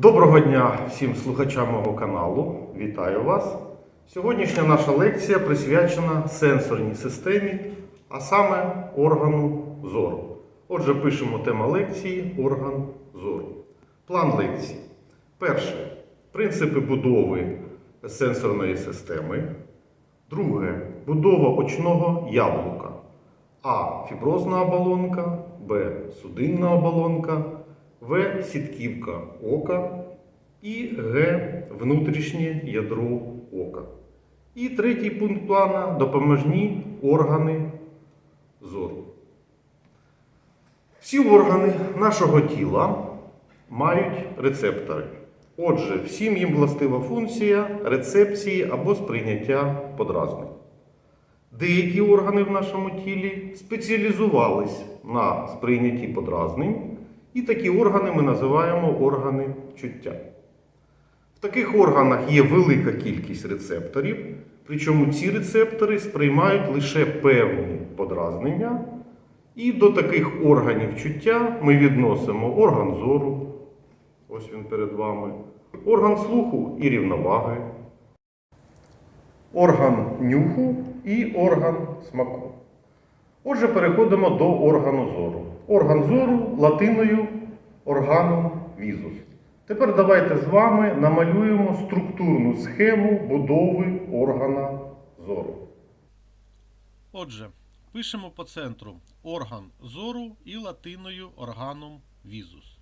Доброго дня всім слухачам мого каналу. Вітаю вас. Сьогоднішня наша лекція присвячена сенсорній системі, а саме органу зору. Отже, пишемо тема лекції орган зору. План лекції. Перше. Принципи будови сенсорної системи. Друге. Будова очного яблука. А. Фіброзна оболонка, Б. Судинна оболонка, В. Сітківка ока і Г. Внутрішнє ядро ока. І третій пункт плана допоможні органи зору. Всі органи нашого тіла мають рецептори. Отже, всім їм властива функція рецепції або сприйняття подразнень. Деякі органи в нашому тілі спеціалізувались на сприйнятті подразнень, і такі органи ми називаємо органи чуття. В таких органах є велика кількість рецепторів, причому ці рецептори сприймають лише певні подразнення, і до таких органів чуття ми відносимо орган зору, ось він перед вами, орган слуху і рівноваги, орган нюху і орган смаку. Отже, переходимо до органу зору. Орган зору латиною органом візус. Тепер давайте з вами намалюємо структурну схему будови органа зору. Отже, пишемо по центру орган зору і латиною органом візус.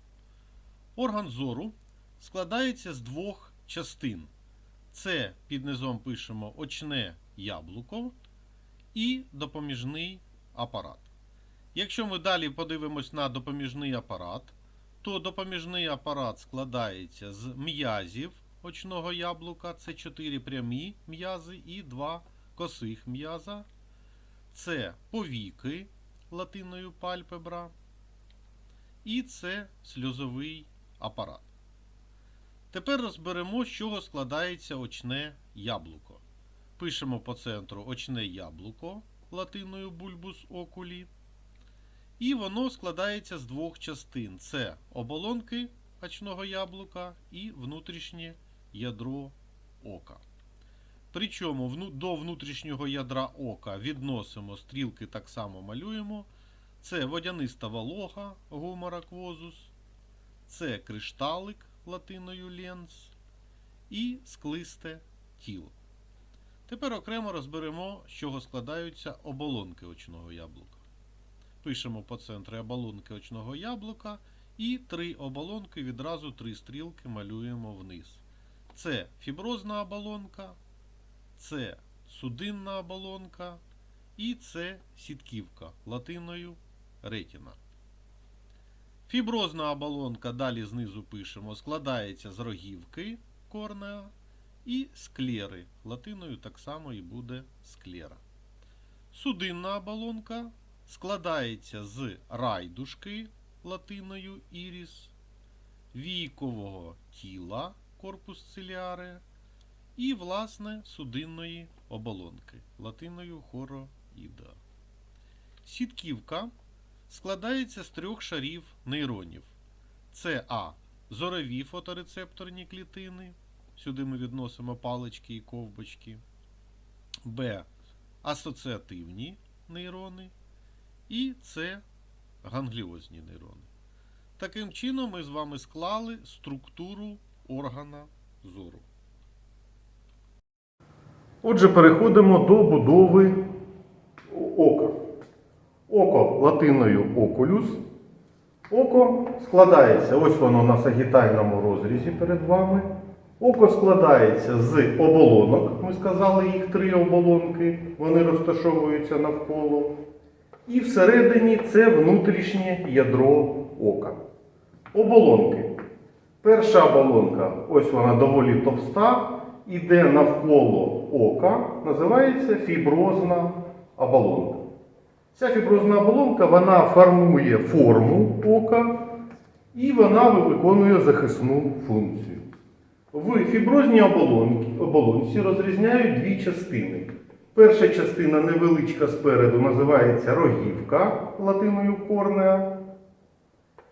Орган зору складається з двох частин. Це під низом пишемо очне яблуко і допоміжний апарат. Якщо ми далі подивимось на допоміжний апарат, то допоміжний апарат складається з м'язів очного яблука, це 4 прямі м'язи і 2 косих м'яза. Це повіки латиною пальпебра. І це сльозовий апарат. Тепер розберемо, з чого складається очне яблуко. Пишемо по центру очне яблуко латиною бульбус окулі. І воно складається з двох частин: це оболонки очного яблука і внутрішнє ядро ока. Причому до внутрішнього ядра ока відносимо стрілки, так само малюємо. Це водяниста волога гумора квозус, це кришталик латиною ленс і склисте тіло. Тепер окремо розберемо, з чого складаються оболонки очного яблука. Пишемо по центрі оболонки очного яблука і три оболонки відразу три стрілки малюємо вниз. Це фіброзна оболонка, це судинна оболонка і це сітківка латиною ретіна. Фіброзна оболонка, далі знизу пишемо, складається з рогівки корнеа і склери. Латиною так само і буде склера. Судинна оболонка складається з райдушки латиною іріс, війкового тіла корпус циліаре і, власне, судинної оболонки латиною хороїда. Сітківка складається з трьох шарів нейронів. Це А. Зорові фоторецепторні клітини. Сюди ми відносимо палички і ковбочки. Б. Асоціативні нейрони. І С. Гангліозні нейрони. Таким чином ми з вами склали структуру органа зору. Отже, переходимо до будови ока. Око латиною окулюс. Око складається, ось воно на сагітальному розрізі перед вами. Око складається з оболонок. Ми сказали, їх три оболонки, вони розташовуються навколо. І всередині це внутрішнє ядро ока. Оболонки. Перша оболонка, ось вона доволі товста, іде навколо ока, називається фіброзна оболонка. Ця фіброзна оболонка вона формує форму ока і вона виконує захисну функцію. В фіброзній оболонці, розрізняють дві частини. Перша частина невеличка спереду називається рогівка латиною корнеа.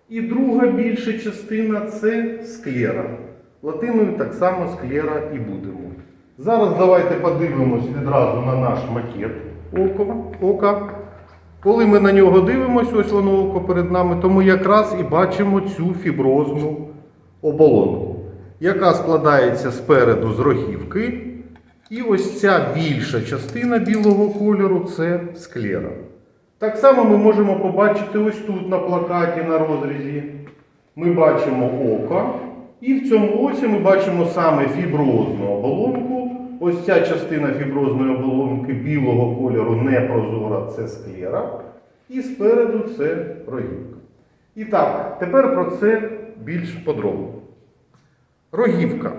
І друга більша частина це склера. Латиною так само склера і будемо. Зараз давайте подивимось відразу на наш макет ока. ока. Коли ми на нього дивимося, ось воно око перед нами, то ми якраз і бачимо цю фіброзну оболонку, яка складається спереду з рогівки. І ось ця більша частина білого кольору це склера. Так само ми можемо побачити ось тут на плакаті на розрізі. Ми бачимо око, і в цьому оці ми бачимо саме фіброзну оболонку. Ось ця частина фіброзної оболонки білого кольору непрозора це склера. І спереду це рогівка. І так, тепер про це більш подробно. Рогівка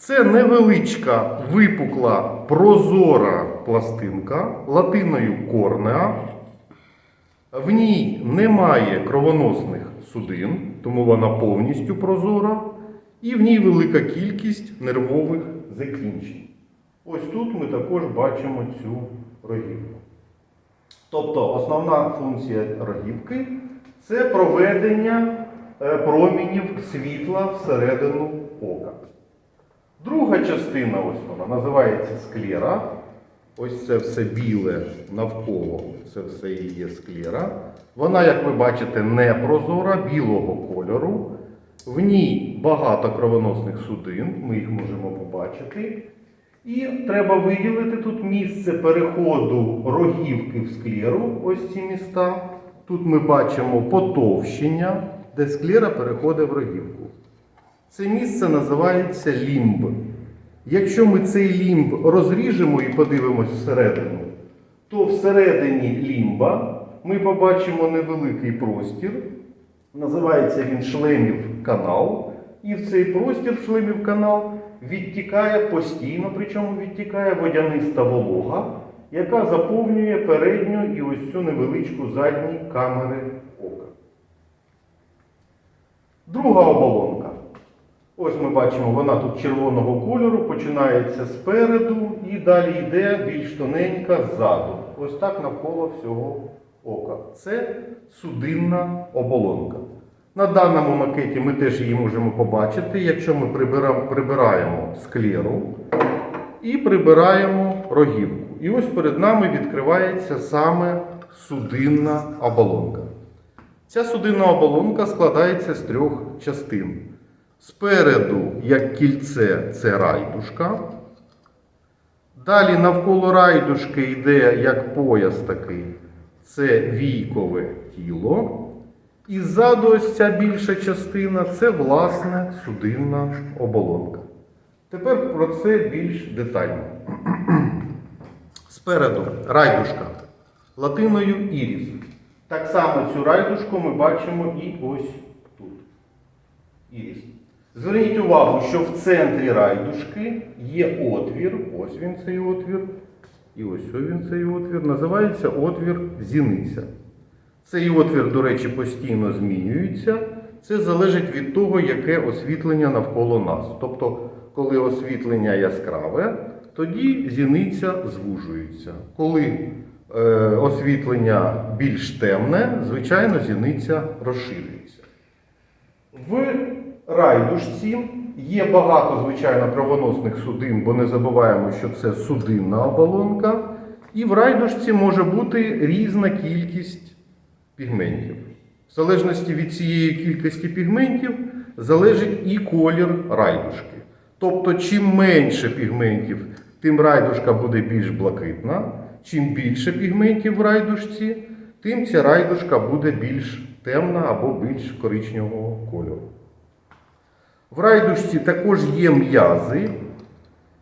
це невеличка випукла прозора пластинка латиною корнеа. В ній немає кровоносних судин, тому вона повністю прозора, і в ній велика кількість нервових закінчень. Ось тут ми також бачимо цю рогівку. Тобто основна функція рогівки це проведення е, промінів світла всередину ока. Друга частина, ось вона, називається склера. Ось це все біле навколо, це все і є склера. Вона, як ви бачите, не прозора, білого кольору. В ній багато кровоносних судин, ми їх можемо побачити. І треба виділити тут місце переходу рогівки в склеру, ось ці міста. Тут ми бачимо потовщення, де склера переходить в рогівку. Це місце називається лімб. Якщо ми цей лімб розріжемо і подивимось всередину, то всередині лімба ми побачимо невеликий простір. Називається він шлемів канал. І в цей простір шлемів канал відтікає постійно, причому відтікає водяниста волога, яка заповнює передню і ось цю невеличку задню камери ока. Друга оболонка. Ось ми бачимо, вона тут червоного кольору, починається спереду і далі йде більш тоненька ззаду. Ось так навколо всього ока. Це судинна оболонка. На даному макеті ми теж її можемо побачити, якщо ми прибираємо склеру і прибираємо рогівку. І ось перед нами відкривається саме судинна оболонка. Ця судинна оболонка складається з трьох частин. Спереду, як кільце, це райдушка. Далі навколо райдушки йде як пояс такий, це війкове тіло. І ззаду ось ця більша частина це власне судинна оболонка. Тепер про це більш детально. Спереду райдушка латиною іріс. Так само цю райдушку ми бачимо і ось тут. Іріс. Зверніть увагу, що в центрі райдушки є отвір. Ось він цей отвір. І ось він цей отвір. Називається отвір зіниця. Цей отвір, до речі, постійно змінюється. Це залежить від того, яке освітлення навколо нас. Тобто, коли освітлення яскраве, тоді зіниця звужується. Коли е, освітлення більш темне, звичайно, зіниця розширюється. В райдушці є багато, звичайно, кровоносних судин, бо не забуваємо, що це судинна оболонка. І в райдушці може бути різна кількість пігментів. В залежності від цієї кількості пігментів залежить і колір райдушки. Тобто, чим менше пігментів, тим райдушка буде більш блакитна. Чим більше пігментів в райдушці, тим ця райдушка буде більш темна або більш коричневого кольору. В райдушці також є м'язи,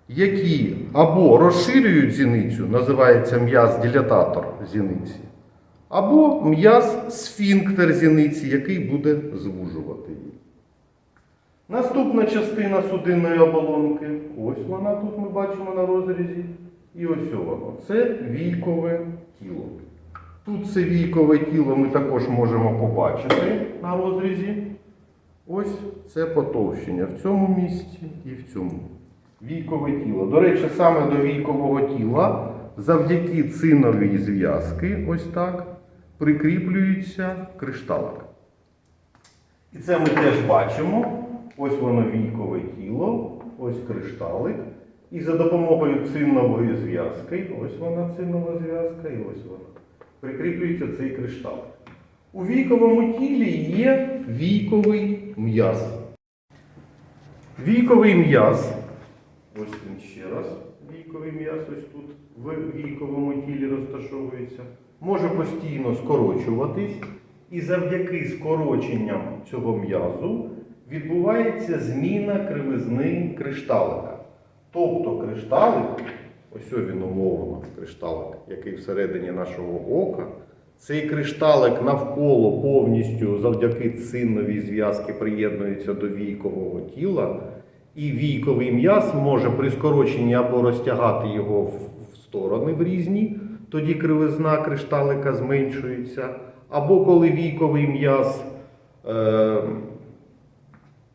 які або розширюють зіницю, називається м'яз дилататор зіниці, або м'яз сфінктер зіниці, який буде звужувати її. Наступна частина судинної оболонки, ось вона тут ми бачимо на розрізі. І ось воно. Це війкове тіло. Тут це війкове тіло ми також можемо побачити на розрізі. Ось це потовщення в цьому місці і в цьому. Війкове тіло. До речі, саме до війкового тіла завдяки циновій зв'язки, ось так, прикріплюється кришталик. І це ми теж бачимо. Ось воно війкове тіло, ось кришталик. І за допомогою циннової зв'язки, ось вона циннова зв'язка, і ось вона. Прикріплюється цей кришталик. У війковому тілі є війковий м'яз. Війковий м'яз, ось він ще раз, війковий м'яз ось тут в війковому тілі розташовується, може постійно скорочуватись, і завдяки скороченням цього м'язу відбувається зміна кривизни кришталика. Тобто кришталик, ось він умовно, кришталик, який всередині нашого ока, цей кришталик навколо повністю завдяки цинновій зв'язки приєднується до війкового тіла, і війковий м'яз може при скороченні або розтягати його в сторони в різні, тоді кривизна кришталика зменшується, або коли війковий м'яз е,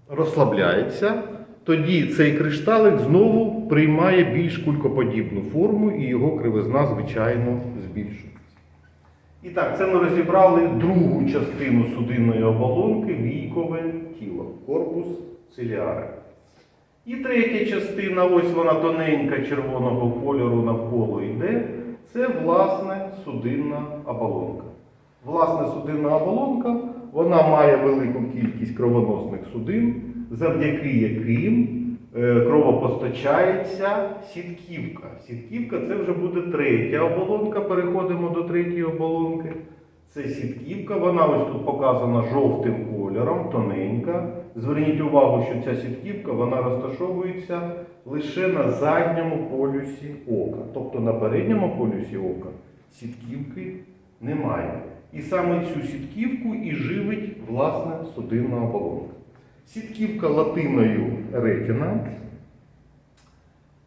розслабляється, тоді цей кришталик знову приймає більш кулькоподібну форму і його кривизна, звичайно, збільшується. І так, це ми розібрали другу частину судинної оболонки війкове тіло, корпус циліари. І третя частина, ось вона тоненька червоного кольору навколо йде, це власне судинна оболонка. Власне судинна оболонка вона має велику кількість кровоносних судин, завдяки яким кровопостачається сітківка. Сітківка це вже буде третя оболонка. Переходимо до третьої оболонки. Це сітківка, вона ось тут показана жовтим кольором, тоненька. Зверніть увагу, що ця сітківка вона розташовується лише на задньому полюсі ока. Тобто на передньому полюсі ока сітківки немає. І саме цю сітківку і живить власне судинна оболонка. Сітківка латиною ретіна.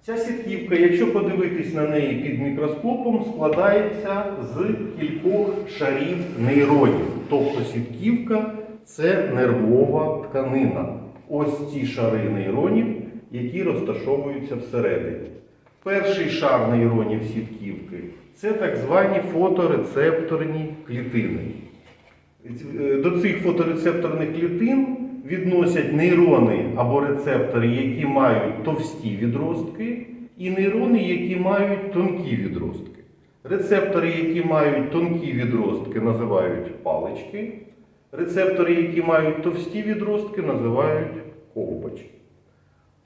Ця сітківка, якщо подивитись на неї під мікроскопом, складається з кількох шарів нейронів. Тобто сітківка це нервова тканина. Ось ці шари нейронів, які розташовуються всередині. Перший шар нейронів сітківки це так звані фоторецепторні клітини. Е, До цих фоторецепторних клітин відносять нейрони або рецептори, які мають товсті відростки, і нейрони, які мають тонкі відростки. Рецептори, які мають тонкі відростки, називають палички. Рецептори, які мають товсті відростки, називають ковбочки.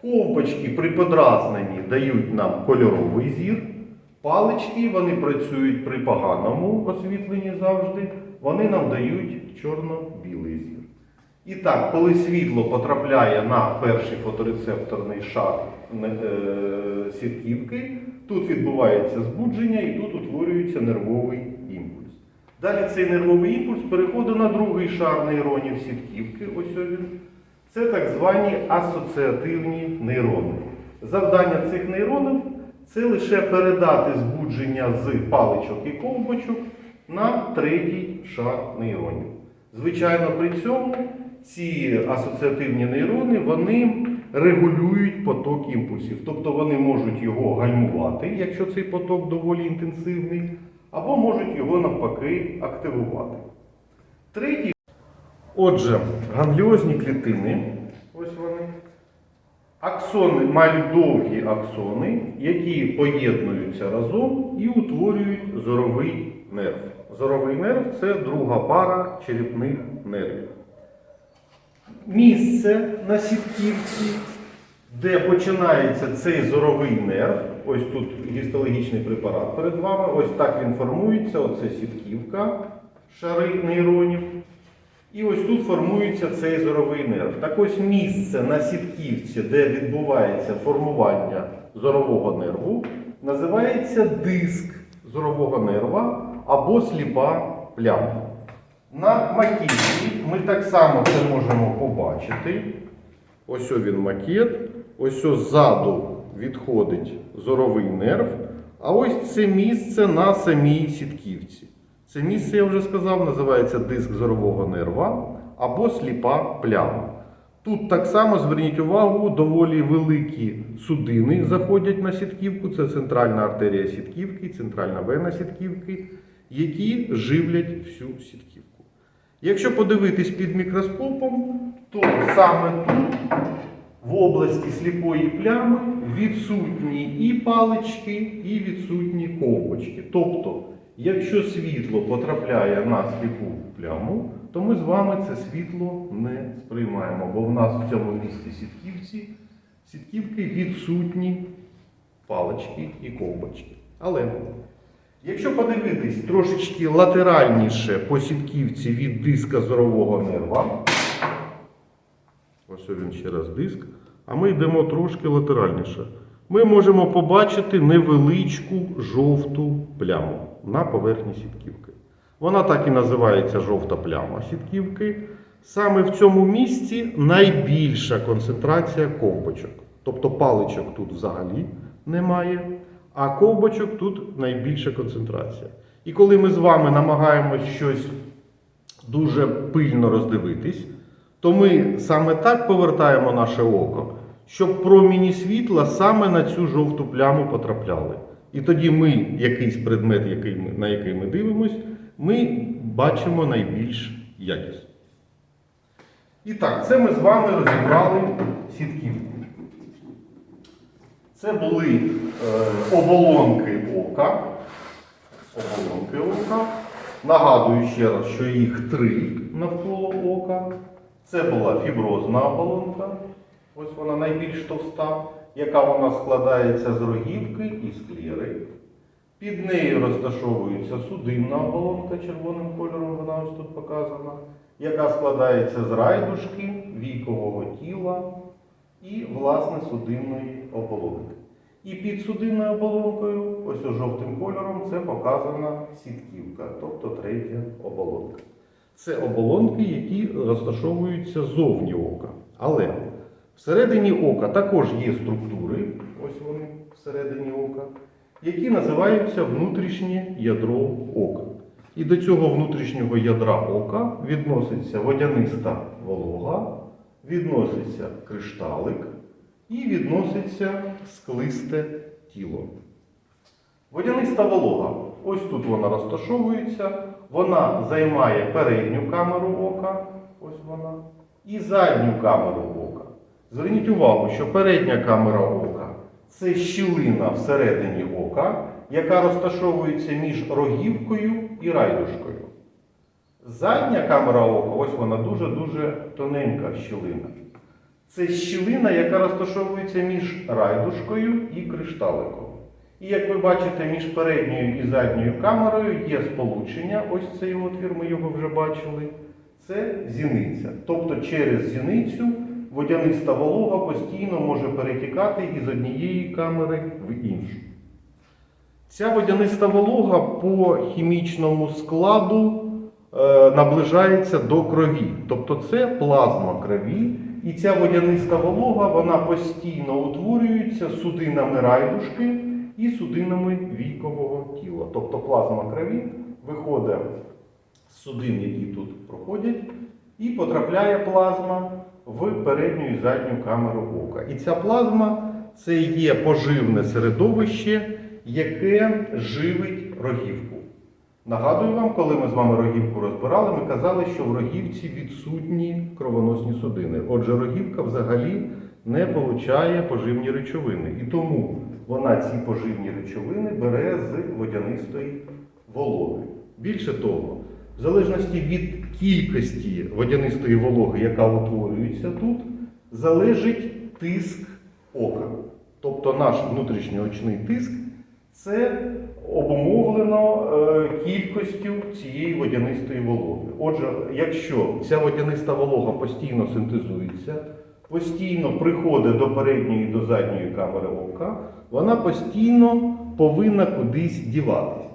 Ковбочки при подразненні дають нам кольоровий зір. Палички вони працюють при поганому освітленні завжди, вони нам дають чорно-білий зір. І так, коли світло потрапляє на перший фоторецепторний шар е, сітківки, тут відбувається збудження і тут утворюється нервовий імпульс. Далі цей нервовий імпульс переходить на другий шар нейронів сітківки, ось він. Це так звані асоціативні нейрони. Завдання цих нейронів це лише передати збудження з паличок і ковбочок на третій шар нейронів. Звичайно, при цьому ці асоціативні нейрони вони регулюють поток імпульсів, тобто вони можуть його гальмувати, якщо цей поток доволі інтенсивний, або можуть його навпаки активувати. Третій Отже, гангліозні клітини, ось вони. Аксони мають довгі аксони, які поєднуються разом і утворюють зоровий нерв. Зоровий нерв це друга пара черепних нервів. Місце на сітківці, де починається цей зоровий нерв, ось тут гістологічний препарат перед вами, ось так він формується, оце сітківка, шари нейронів. І ось тут формується цей зоровий нерв. Так ось місце на сітківці, де відбувається формування зорового нерву, називається диск зорового нерва або сліпа пляма. На макеті ми так само це можемо побачити. Ось він макет, ось ззаду відходить зоровий нерв, а ось це місце на самій сітківці. Це місце, я вже сказав, називається диск зорового нерва або сліпа пляма. Тут так само зверніть увагу, доволі великі судини заходять на сітківку. Це центральна артерія сітківки, центральна вена сітківки, які живлять всю сітківку. Якщо подивитись під мікроскопом, то саме тут, в області сліпої плями, відсутні і палички, і відсутні ковбочки. Тобто, якщо світло потрапляє на сліпу пляму, то ми з вами це світло не сприймаємо, бо в нас в цьому місці сітківці, сітківки відсутні палички і ковбочки. Але якщо подивитись трошечки латеральніше по сітківці від диска зорового нерва, ось він ще раз диск, а ми йдемо трошки латеральніше. Ми можемо побачити невеличку жовту пляму на поверхні сітківки. Вона так і називається жовта пляма сітківки. Саме в цьому місці найбільша концентрація ковбочок. Тобто паличок тут взагалі немає, а ковбочок тут найбільша концентрація. І коли ми з вами намагаємось щось дуже пильно роздивитись, то ми саме так повертаємо наше око, щоб проміні світла саме на цю жовту пляму потрапляли. І тоді ми, якийсь предмет, який ми, на який ми дивимось, ми бачимо найбільш якісно. І так, це ми з вами розібрали сітківку. Це були е, оболонки ока. Оболонки ока. Нагадую ще раз, що їх три навколо ока. Це була фіброзна оболонка. Ось вона найбільш товста, яка вона складається з рогівки і склери. Під нею розташовується судинна оболонка червоним кольором, вона ось тут показана, яка складається з райдушки, вікового тіла і, власне, судинної оболонки. І під судинною оболонкою, ось жовтим кольором, це показана сітківка, тобто третя оболонка. Це оболонки, які розташовуються зовні ока. Але всередині ока також є структури, ось вони всередині ока, які називаються внутрішнє ядро ока. І до цього внутрішнього ядра ока відноситься водяниста волога, відноситься кришталик і відноситься склисте тіло. Водяниста волога. Ось тут вона розташовується. Вона займає передню камеру ока, ось вона, і задню камеру ока. Зверніть увагу, що передня камера ока це щілина всередині ока, яка розташовується між рогівкою і райдушкою. Задня камера ока, ось вона дуже-дуже тоненька щілина. Це щілина, яка розташовується між райдушкою і кришталиком. І як ви бачите, між передньою і задньою камерою є сполучення. Ось цей отвір, ми його вже бачили. Це зіниця. Тобто через зіницю водяниста волога постійно може перетікати із однієї камери в іншу. Ця водяниста волога по хімічному складу наближається до крові. Тобто це плазма крові. І ця водяниста волога вона постійно утворюється судинами райдушки і судинами вікового тіла. Тобто плазма крові виходить з судин, які тут проходять, і потрапляє плазма в передню і задню камеру ока. І ця плазма це є поживне середовище, яке живить рогівку. Нагадую вам, коли ми з вами рогівку розбирали, ми казали, що в рогівці відсутні кровоносні судини. Отже, рогівка взагалі не получає поживні речовини. І тому вона ці поживні речовини бере з водянистої вологи. Більше того, в залежності від кількості водянистої вологи, яка утворюється тут, залежить тиск ока. Тобто наш внутрішньоочний тиск це обумовлено е, кількістю цієї водянистої вологи. Отже, якщо ця водяниста волога постійно синтезується, постійно приходить до передньої і до задньої камери ока, вона постійно повинна кудись діватися.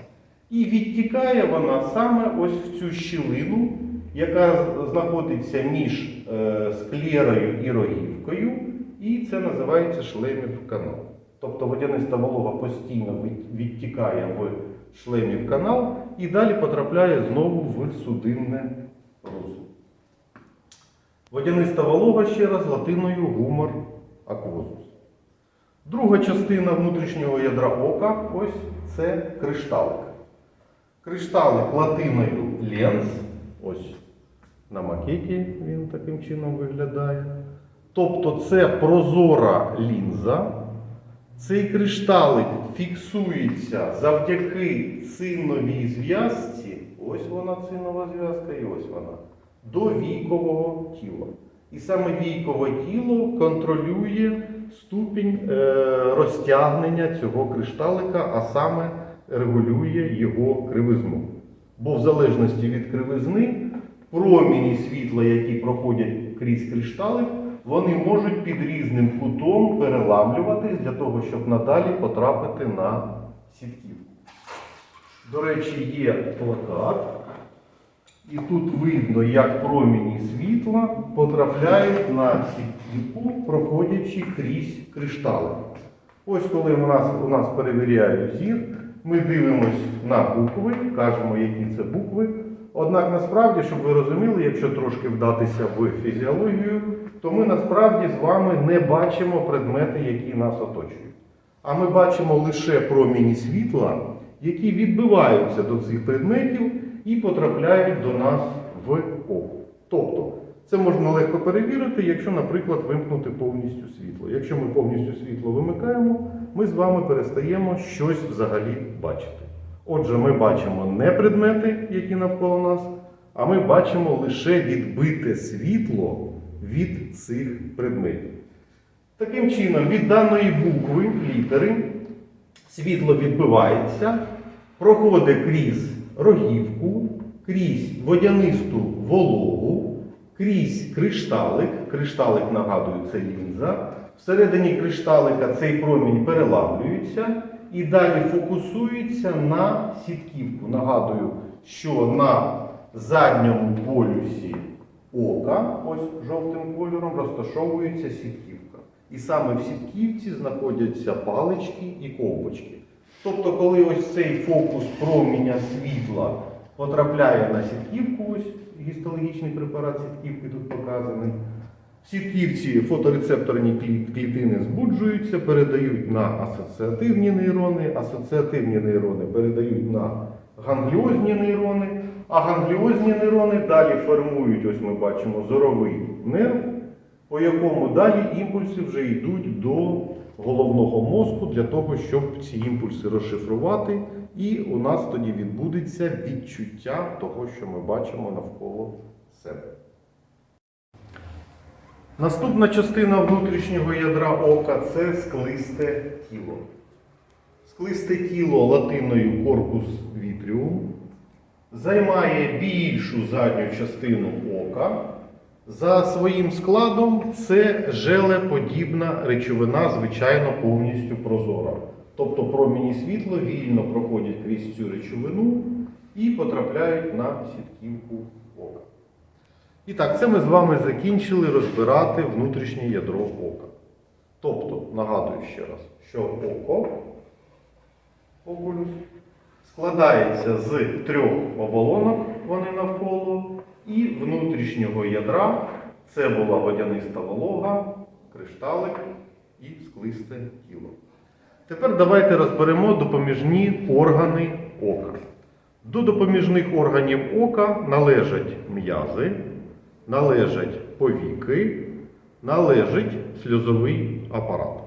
І відтікає вона саме ось в цю щілину, яка знаходиться між е, склерою і рогівкою, і це називається шлемів канал. Тобто водяниста волога постійно відтікає в шлемів канал і далі потрапляє знову в судинне русло. Водяниста волога ще раз латиною гумор аквозус. Друга частина внутрішнього ядра ока ось це кришталик. Кришталик латиною ленс, ось На макеті він таким чином виглядає. Тобто це прозора лінза. Цей кришталик фіксується завдяки циновій зв'язці. Ось вона цинова зв'язка і ось вона. До війкового тіла. І саме війкове тіло контролює ступінь е, розтягнення цього кришталика, а саме регулює його кривизну. Бо в залежності від кривизни проміні світла, які проходять крізь кришталик, вони можуть під різним кутом переламлюватись для того, щоб надалі потрапити на сітківку. До речі, є плакат, і тут видно, як проміні світла потрапляють на сітківку, проходячи крізь кришталик. Ось коли у нас, у нас перевіряють зір, ми дивимось на букви, кажемо, які це букви. Однак насправді, щоб ви розуміли, якщо трошки вдатися в фізіологію, то ми насправді з вами не бачимо предмети, які нас оточують. А ми бачимо лише проміні світла, які відбиваються до цих предметів і потрапляють до нас в око. Тобто, це можна легко перевірити, якщо, наприклад, вимкнути повністю світло. Якщо ми повністю світло вимикаємо, ми з вами перестаємо щось взагалі бачити. Отже, ми бачимо не предмети, які навколо нас, а ми бачимо лише відбите світло від цих предметів. Таким чином, від даної букви, літери, світло відбивається, проходить крізь рогівку, крізь водянисту вологу, крізь кришталик. Кришталик, нагадую, це лінза. Всередині кришталика цей промінь переламлюється і далі фокусується на сітківку. Нагадую, що на задньому полюсі ока, ось жовтим кольором, розташовується сітківка. І саме в сітківці знаходяться палички і ковбочки. Тобто, коли ось цей фокус проміння світла потрапляє на сітківку, ось гістологічний препарат сітківки тут показаний. В сітківці фоторецепторні клітини збуджуються, передають на асоціативні нейрони, асоціативні нейрони передають на гангліозні нейрони, а гангліозні нейрони далі формують, ось ми бачимо, зоровий нерв, по якому далі імпульси вже йдуть до головного мозку для того, щоб ці імпульси розшифрувати, і у нас тоді відбудеться відчуття того, що ми бачимо навколо себе. Наступна частина внутрішнього ядра ока це склисте тіло. Склисте тіло латиною корпус вітріум займає більшу задню частину ока. За своїм складом це желеподібна речовина, звичайно, повністю прозора. Тобто проміні світла вільно проходять крізь цю речовину і потрапляють на сітківку ока. І так, це ми з вами закінчили розбирати внутрішнє ядро ока. Тобто, нагадую ще раз, що око, окулюс, складається з трьох оболонок, вони навколо, і внутрішнього ядра це була водяниста волога, кришталик і склисте тіло. Тепер давайте розберемо допоміжні органи ока. До допоміжних органів ока належать м'язи, належать повіки, належить сльозовий апарат.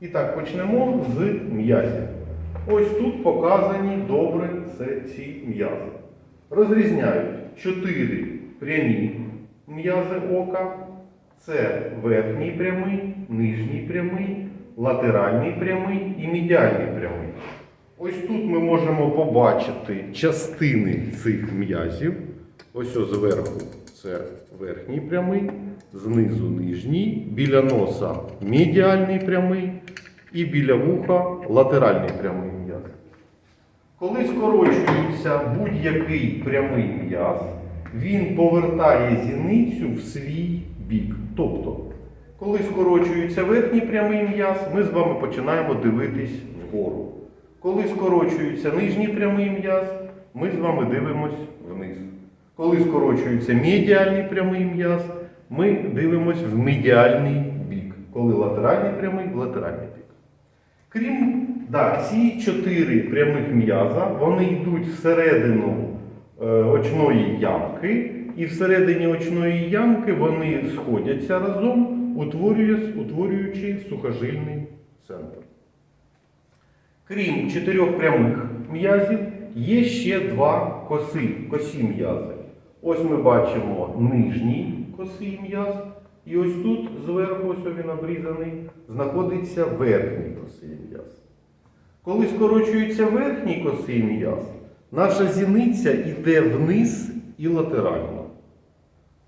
І так, почнемо з м'язів. Ось тут показані добре це ці м'язи. Розрізняють чотири прямі м'язи ока. Це верхній прямий, нижній прямий, латеральний прямий і медіальний прямий. Ось тут ми можемо побачити частини цих м'язів. Ось ось зверху це верхній прямий, знизу нижній, біля носа медіальний прямий і біля вуха латеральний прямий м'яз. Коли скорочується будь-який прямий м'яз, він повертає зіницю в свій бік. Тобто, коли скорочується верхній прямий м'яз, ми з вами починаємо дивитись вгору. Коли скорочується нижній прямий м'яз, ми з вами дивимось вниз. Коли скорочується медіальний прямий м'яз, ми дивимось в медіальний бік. Коли латеральний прямий в латеральний бік. Крім да, ці чотири прямих м'яза, вони йдуть всередину е, очної ямки і всередині очної ямки вони сходяться разом, утворюючи сухожильний центр. Крім чотирьох прямих м'язів, є ще два коси, косі м'язи. Ось ми бачимо нижній косий м'яз, і ось тут зверху, ось він обрізаний, знаходиться верхній косий м'яз. Коли скорочується верхній косий м'яз, наша зіниця йде вниз і латерально.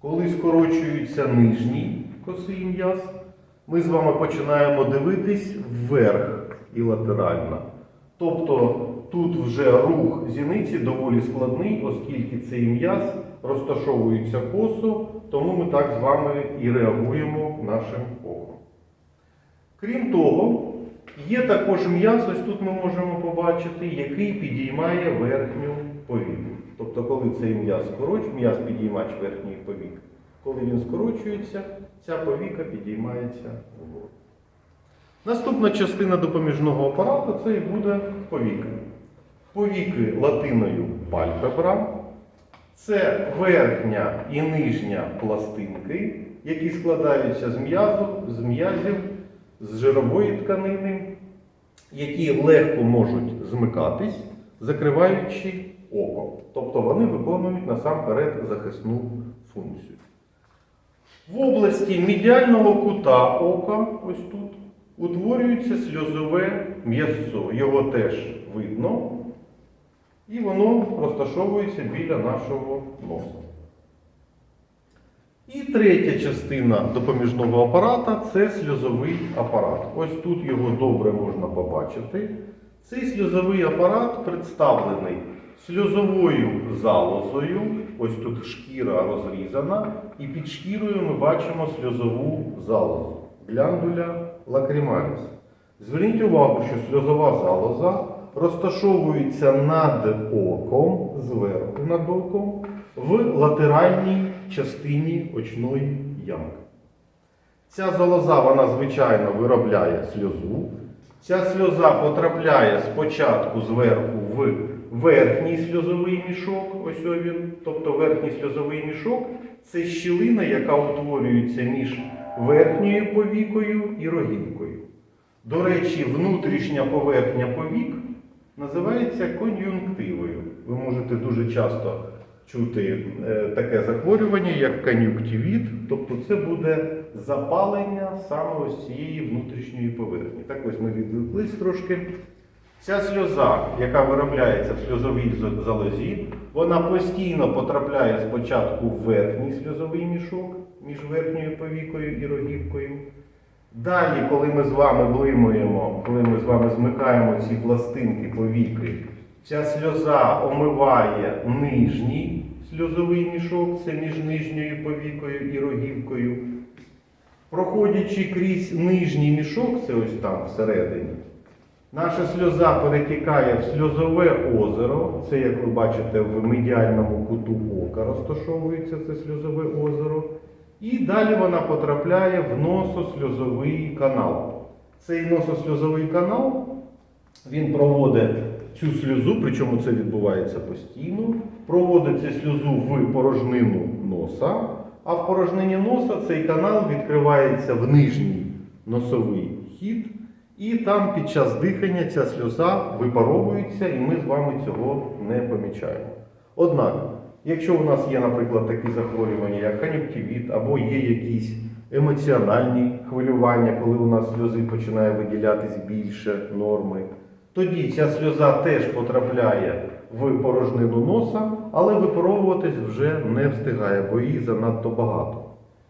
Коли скорочується нижній косий м'яз, ми з вами починаємо дивитись вверх і латерально. Тобто тут вже рух зіниці доволі складний, оскільки цей м'яз розташовується косо, тому ми так з вами і реагуємо нашим оком. Крім того, є також м'яз, ось тут ми можемо побачити, який підіймає верхню повіку. Тобто, коли цей м'яз скорочується, м'яз підіймач верхньої повіки, коли він скорочується, ця повіка підіймається вгору. Наступна частина допоміжного апарату це і буде повіка. Повіки латиною пальпебра. Це верхня і нижня пластинки, які складаються з м'язу, з м'язів, з жирової тканини, які легко можуть змикатись, закриваючи око. Тобто вони виконують насамперед захисну функцію. В області медіального кута ока, ось тут, утворюється сльозове м'ясо. Його теж видно. І воно розташовується біля нашого носа. І третя частина допоміжного апарата це сльозовий апарат. Ось тут його добре можна побачити. Цей сльозовий апарат представлений сльозовою залозою. Ось тут шкіра розрізана, і під шкірою ми бачимо сльозову залозу гляндуля лакрималіс. Зверніть увагу, що сльозова залоза розташовується над оком, зверху над оком, в латеральній частині очної ямки. Ця залоза, вона, звичайно, виробляє сльозу. Ця сльоза потрапляє спочатку зверху в верхній сльозовий мішок. Ось він. Тобто верхній сльозовий мішок це щілина, яка утворюється між верхньою повікою і рогівкою. До речі, внутрішня поверхня повік називається кон'юнктивою. Ви можете дуже часто чути е, таке захворювання, як кон'юнктивіт, тобто це буде запалення саме ось цієї внутрішньої поверхні. Так ось ми відвлеклись трошки. Ця сльоза, яка виробляється в сльозовій залозі, вона постійно потрапляє спочатку в верхній сльозовий мішок між верхньою повікою і рогівкою. Далі, коли ми з вами блимуємо, коли ми з вами змикаємо ці пластинки повіки, ця сльоза омиває нижній сльозовий мішок, це між нижньою повікою і рогівкою. Проходячи крізь нижній мішок, це ось там всередині, наша сльоза перетікає в сльозове озеро. Це, як ви бачите, в медіальному куту ока розташовується це сльозове озеро. І далі вона потрапляє в нососльозовий канал. Цей нососльозовий канал він проводить цю сльозу, причому це відбувається постійно, проводить цю сльозу в порожнину носа, а в порожнині носа цей канал відкривається в нижній носовий хід, і там під час дихання ця сльоза випаровується, і ми з вами цього не помічаємо. Однак, якщо у нас є, наприклад, такі захворювання, як кон'юнктивіт, або є якісь емоціональні хвилювання, коли у нас сльози починає виділятись більше норми, тоді ця сльоза теж потрапляє в порожнину носа, але випаровуватись вже не встигає, бо її занадто багато.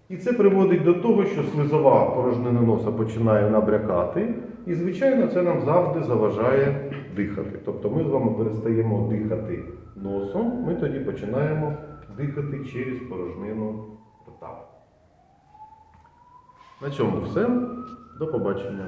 І це приводить до того, що слизова порожнина носа починає набрякати, і, звичайно, це нам завжди заважає дихати. Тобто ми з вами перестаємо дихати носом, ми тоді починаємо дихати через порожнину рта. На цьому все. До побачення.